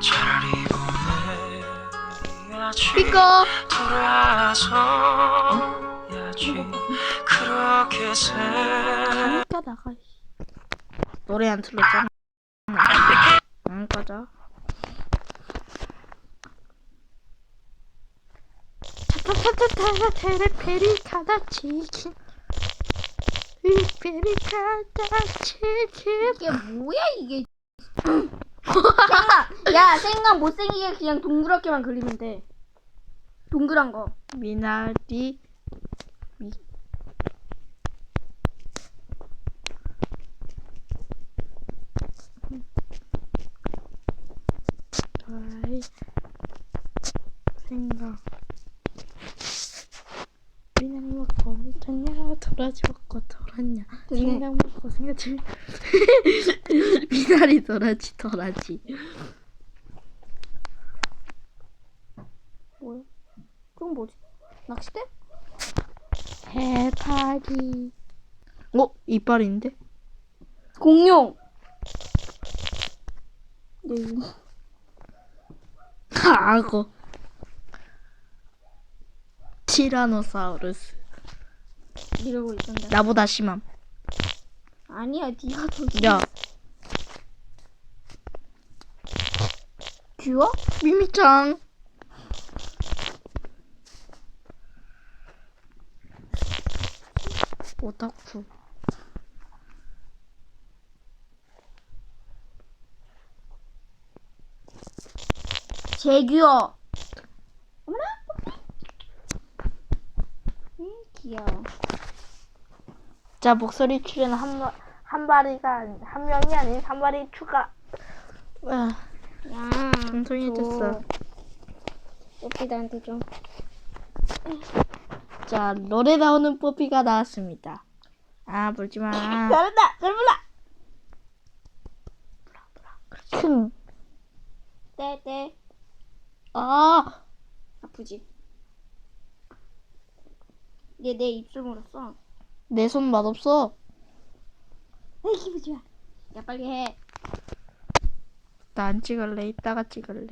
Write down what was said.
차라리 보내야지 삐꺼. 잠깐 나가. 씨. 노래 안 틀었잖아. 안 꺼져. 타타타타타 테레페리카다 치킨. 이게 뭐야 이게? 야, 야 생각 못생기게 그냥 동그랗게만 그리면 돼. 동그란 거. 미나리 미 아이 생각 미나리 미쳤냐 도라지 먹고 돌았냐. 생각 먹고 생각지 미나리 도라지 도라지 뭐야? 그건 뭐지? 낚싯대? 해파리 어? 이빨인데? 공룡. 네. 악어 티라노사우루스 이러고 있던데. 나보다 심함 아니야, 네가 더 야 귀여? 미미짱 오타쿠 제귀여. 어머나. 음, 귀여워. 자 목소리 출연 한, 마- 한 마리가 한 명이 아닌 한 마리 추가 와 야, 감성해졌어 뽀삐 나한테 좀. 자 노래 나오는 뽀삐가 나왔습니다 아 불지마 잘한다, 잘 불러. 큰 떼, 떼. 아, 아프지? 얘 내 입술 물었어. 내 손 맛없어. 에이, 기분 좋아. 야, 빨리 해. 나 안 찍을래. 이따가 찍을래.